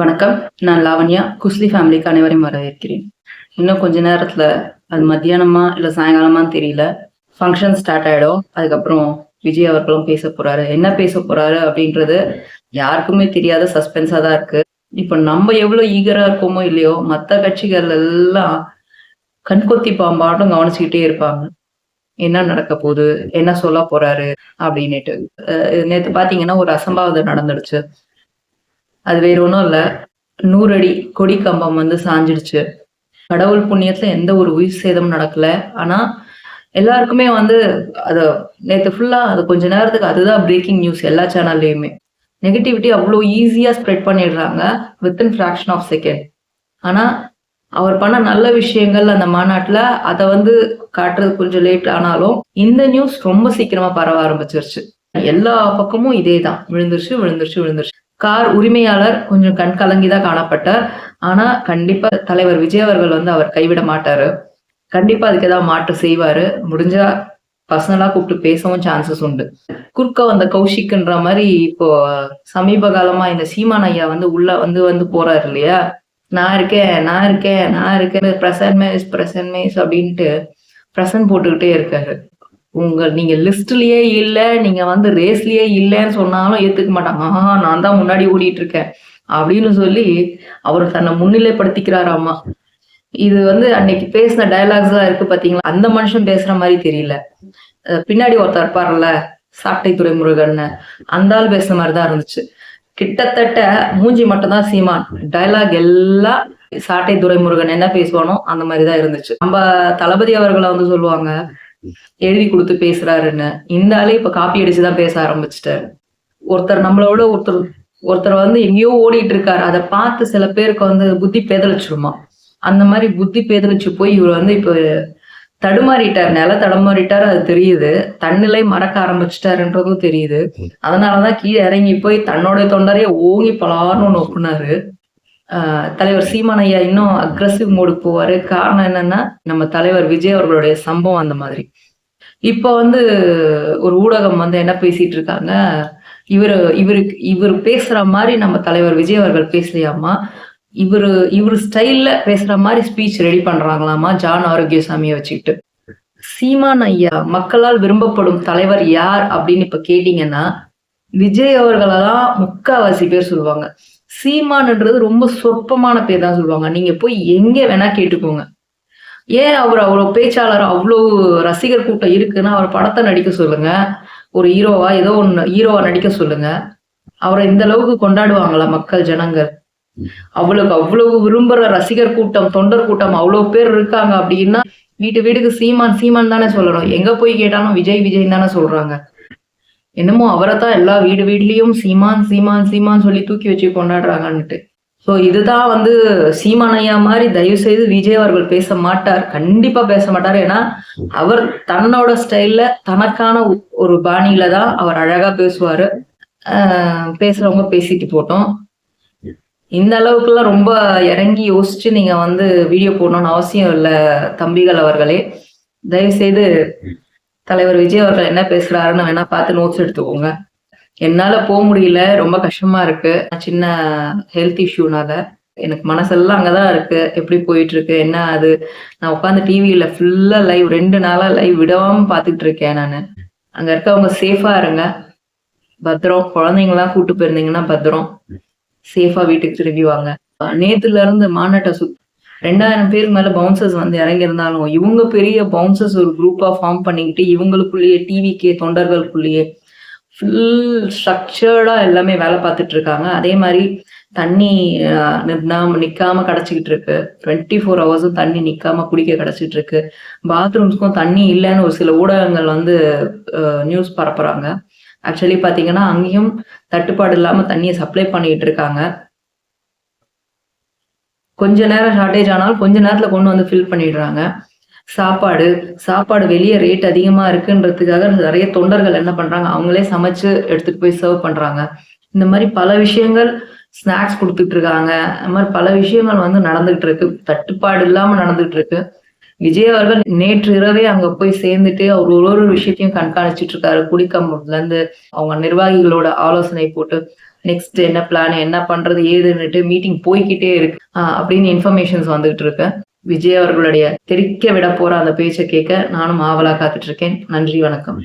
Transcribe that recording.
வணக்கம். நான் லாவண்யா. குஸ்லி ஃபேமிலிக்கு அனைவரையும் வரவேற்கிறேன். இன்னும் கொஞ்ச நேரத்துல அது மத்தியானமா இல்ல சாயங்காலமான்னு தெரியல. ஃபங்க்ஷன் ஸ்டார்ட் ஆயிடும். அதுக்கப்புறம் விஜய் அவர்களும் பேச போறாரு. என்ன பேச போறாரு அப்படின்றது யாருக்குமே தெரியாத சஸ்பென்ஸா தான் இருக்கு. இப்ப நம்ம எவ்வளவு ஈகரா இருக்கோமோ இல்லையோ மத்த கட்சிகள் எல்லாம் கண்கொத்தி பாம்பாட்டும் கவனிச்சுக்கிட்டே இருப்பாங்க. என்ன நடக்க போகுது? என்ன சொல்ல போறாரு? அப்படின்னுட்டு. நேற்று நேத்து பாத்தீங்கன்னா ஒரு அசம்பாவிதம் நடந்துடுச்சு. அது வேற ஒன்றும் இல்லை. நூறு அடி கொடி கம்பம் வந்து சாஞ்சிடுச்சு. கடவுள் புண்ணியத்துல எந்த ஒரு உயிர் சேதம் நடக்கல. ஆனா எல்லாருக்குமே வந்து அத நேத்து ஃபுல்லா அது கொஞ்ச நேரத்துக்கு அதுதான் பிரேக்கிங் நியூஸ் எல்லா சேனல்லையுமே நெகட்டிவிட்டி அவ்வளோ ஈஸியா ஸ்ப்ரெட் பண்ணிடுறாங்க வித்தின் ஃப்ராக்ஷன் ஆஃப் செகண்ட் ஆனா அவர் பண்ண நல்ல விஷயங்கள் அந்த மாநாட்டுல அதை வந்து காட்டுறது கொஞ்சம் லேட் ஆனாலும் இந்த நியூஸ் ரொம்ப சீக்கிரமா பரவ ஆரம்பிச்சிருச்சு. எல்லா பக்கமும் இதே தான் விழுந்துருச்சு விழுந்துருச்சு விழுந்துருச்சு. கார் உரிமையாளர் கொஞ்சம் கண் கலங்கி தான் காணப்பட்டார் ஆனா கண்டிப்பா தலைவர் விஜய் அவர்கள் வந்து அவர் கைவிட மாட்டாரு. கண்டிப்பா அதுக்கு ஏதாவது மாற்று செய்வாரு. முடிஞ்சா பர்சனலா கூப்பிட்டு பேசவும் சான்சஸ் உண்டு. குறுக்க வந்த கௌஷிக்ன்ற மாதிரி இப்போ சமீப காலமா இந்த சீமான் ஐயா வந்து உள்ள வந்து வந்து போறாரு இல்லையா? நான் இருக்கேன் நான் இருக்கேன் நான் இருக்கேன். பிரசன்மேஸ் பிரசன்மேஸ் அப்படின்ட்டு பிரசன்ட் போட்டுக்கிட்டே இருக்காரு. உங்கள் நீங்க லிஸ்ட்லயே இல்ல நீங்க வந்து ரேஸ்லயே இல்லைன்னு சொன்னாலும் ஏத்துக்க மாட்டாங்க. ஆஹா நான் தான் முன்னாடி ஓடிட்டு இருக்கேன் அப்படின்னு சொல்லி அவர் தன்னை முன்னிலைப்படுத்திக்கிறாராமா. இது வந்து அன்னைக்கு பேசின டயலாக்ஸ் தான் இருக்கு பாத்தீங்களா? அந்த மனுஷன் பேசுற மாதிரி தெரியல. பின்னாடி ஒருத்தர் இருப்பார்ல சாட்டை துறைமுருகன் அந்த ஆள் பேசுன மாதிரி தான் இருந்துச்சு. கிட்டத்தட்ட மூஞ்சி மட்டும் தான் சீமான். டயலாக் எல்லாம் சாட்டை துறைமுருகன் என்ன பேசுவானோ அந்த மாதிரி தான் இருந்துச்சு. நம்ம தளபதி அவர்களை வந்து சொல்லுவாங்க எழுதி கொடுத்து பேசுறாருன்னு. இந்த ஆளே இப்ப காப்பி அடிச்சுதான் பேச ஆரம்பிச்சிட்டாரு. ஒருத்தர் நம்மளோட ஒருத்தர் ஒருத்தர் வந்து எங்கேயோ ஓடிட்டு இருக்காரு. அதை பார்த்து சில பேருக்கு வந்து புத்தி பேதலிச்சிருமா? அந்த மாதிரி புத்தி பேதலிச்சு போய் இவர் வந்து இப்ப தடுமாறிட்டார். நில தடுமாறிட்டார் அது தெரியுது. தன்னிலை மறக்க ஆரம்பிச்சிட்டாருன்றதும் தெரியுது. அதனாலதான் கீழே இறங்கி போய் தன்னோட தொண்டரையே ஓங்கி பலார்னு ஒண்ணு ஒப்புனாரு. தலைவர் சீமான் ஐயா இன்னும் அக்ரஸிவ் மூடுக்கு போவாரு. காரணம் என்னன்னா நம்ம தலைவர் விஜய் அவர்களுடைய சம்பவம் அந்த மாதிரி. இப்போ வந்து ஒரு ஊடகம் வந்து என்ன பேசிட்டு இருக்காங்க? இவரு இவருக்கு இவர் பேசுற மாதிரி நம்ம தலைவர் விஜய் அவர்கள் பேசலையாமா இவரு இவர் ஸ்டைல்ல பேசுற மாதிரி ஸ்பீச் ரெடி பண்றாங்களாமா ஜான் ஆரோக்கியசாமியை வச்சுக்கிட்டு. சீமான் ஐயா மக்களால் விரும்பப்படும் தலைவர் யார் அப்படின்னு இப்ப கேட்டீங்கன்னா விஜய் அவர்களெல்லாம் முக்காவாசி பேர் சொல்லுவாங்க. சீமான்ன்றது ரொம்ப சொற்பமான பேர் தான் சொல்லுவாங்க. நீங்க போய் எங்க வேணா கேட்டுக்கோங்க. ஏன் அவர் அவ்வளோ பேச்சாளர் அவ்வளோ ரசிகர் கூட்டம் இருக்குன்னா அவர் படத்தை நடிக்க சொல்லுங்க. ஒரு ஹீரோவா ஏதோ ஒன்று ஹீரோவா நடிக்க சொல்லுங்க. அவரை இந்த அளவுக்கு கொண்டாடுவாங்களா மக்கள் ஜனங்கள்? அவ்வளவு அவ்வளவு விரும்புற ரசிகர் கூட்டம் தொண்டர் கூட்டம் அவ்வளவு பேர் இருக்காங்க அப்படின்னா வீட்டு வீட்டுக்கு சீமான் சீமான் தானே சொல்லணும். எங்க போய் கேட்டாலும் விஜய் விஜய் தானே சொல்றாங்க. என்னமோ அவரை தான் எல்லா வீடு வீட்லயும் சீமான் சீமான் சீமான் சொல்லி தூக்கி வச்சு கொண்டாடுறாங்கன்னுட்டு. ஸோ இதுதான் வந்து சீமானையா மாதிரி தயவு செய்து விஜய் அவர்கள் பேச மாட்டார். கண்டிப்பா பேச மாட்டார். ஏன்னா அவர் தன்னோட ஸ்டைல்ல தனக்கான ஒரு பாணியில தான் அவர் அழகா பேசுவாரு. பேசுறவங்க பேசிட்டு போட்டோம். இந்த அளவுக்குலாம் ரொம்ப இறங்கி யோசிச்சு நீங்க வந்து வீடியோ போடணும்னு அவசியம் இல்லை தம்பிகள் அவர்களே. தயவு செய்து தலைவர் விஜய் அவர்கள் என்ன பேசுறாருன்னு வேணா பார்த்து நோட்ஸ் எடுத்துக்கோங்க. என்னால போக முடியல ரொம்ப கஷ்டமா இருக்கு. சின்ன ஹெல்த் இஷ்யூனால எனக்கு மனசெல்லாம் அங்கதான் இருக்கு. எப்படி போயிட்டு இருக்கு என்ன அது? நான் உட்காந்து டிவியில ஃபுல்லா லைவ் ரெண்டு நாளா லைவ் விடாம பாத்துக்கிட்டு இருக்கேன் நான். அங்க இருக்கவங்க சேஃபா இருங்க. பத்திரம் குழந்தைங்களாம் கூட்டு போயிருந்தீங்கன்னா பத்திரம். சேஃபா வீட்டுக்கு திரும்பி வாங்க. நேத்துல இருந்து மாநாட்டை சுத் ரெண்டாயிரம் பேருக்கு மேலே பவுன்சர்ஸ் வந்து இறங்கியிருந்தாலும் இவங்க பெரிய பவுன்சர்ஸ் ஒரு குரூப்பாக ஃபார்ம் பண்ணிக்கிட்டு இவங்களுக்குள்ளேயே டிவிக்கே தொண்டர்களுக்குள்ளேயே ஃபுல் ஸ்ட்ரக்சர்டாக எல்லாமே வேலை பார்த்துட்டு இருக்காங்க. அதே மாதிரி தண்ணி நிற்காம நிற்காம கிடச்சிக்கிட்டு இருக்கு. டுவெண்ட்டி ஃபோர் ஹவர்ஸும் தண்ணி நிற்காம குடிக்க கிடச்சிட்டு இருக்கு. பாத்ரூம்ஸ்க்கும் தண்ணி இல்லைன்னு ஒரு சில ஊடகங்கள் வந்து நியூஸ் பரப்புறாங்க. ஆக்சுவலி பார்த்தீங்கன்னா அங்கேயும் தட்டுப்பாடு இல்லாமல் தண்ணியை சப்ளை பண்ணிட்டு இருக்காங்க. கொஞ்ச நேரம் ஷார்ட்டேஜ் ஆனாலும் கொஞ்ச நேரத்துல கொண்டு வந்து ஃபில் பண்ணிடுறாங்க. சாப்பாடு சாப்பாடு வெளியே ரேட் அதிகமா இருக்குன்றதுக்காக நிறைய தொண்டர்கள் என்ன பண்றாங்க? அவங்களே சமைச்சு எடுத்துட்டு போய் சர்வ் பண்றாங்க. இந்த மாதிரி பல விஷயங்கள் ஸ்நாக்ஸ் கொடுத்துட்டு இருக்காங்க. இந்த மாதிரி பல விஷயங்கள் வந்து நடந்துகிட்டு இருக்கு. தட்டுப்பாடு இல்லாம நடந்துகிட்டு இருக்கு. விஜய் அவர்கள் நேற்று இரவே அங்க போய் சேர்ந்துட்டு அவர் ஒரு ஒரு விஷயத்தையும் கண்காணிச்சிட்டு இருக்காரு. குடிக்கம்புல இருந்து அவங்க நிர்வாகிகளோட ஆலோசனை போட்டு நெக்ஸ்ட் என்ன பிளான் என்ன பண்றது ஏதுன்னுட்டு மீட்டிங் போய்கிட்டே இருக்கு. ஆஹ் அப்படின்னு இன்ஃபர்மேஷன்ஸ் வந்துகிட்டு இருக்கு. விஜய் அவர்களுடைய தெரிக்க விட போற அந்த பேச்சை கேட்க நானும் ஆவலா காத்துட்டு இருக்கேன். நன்றி வணக்கம்.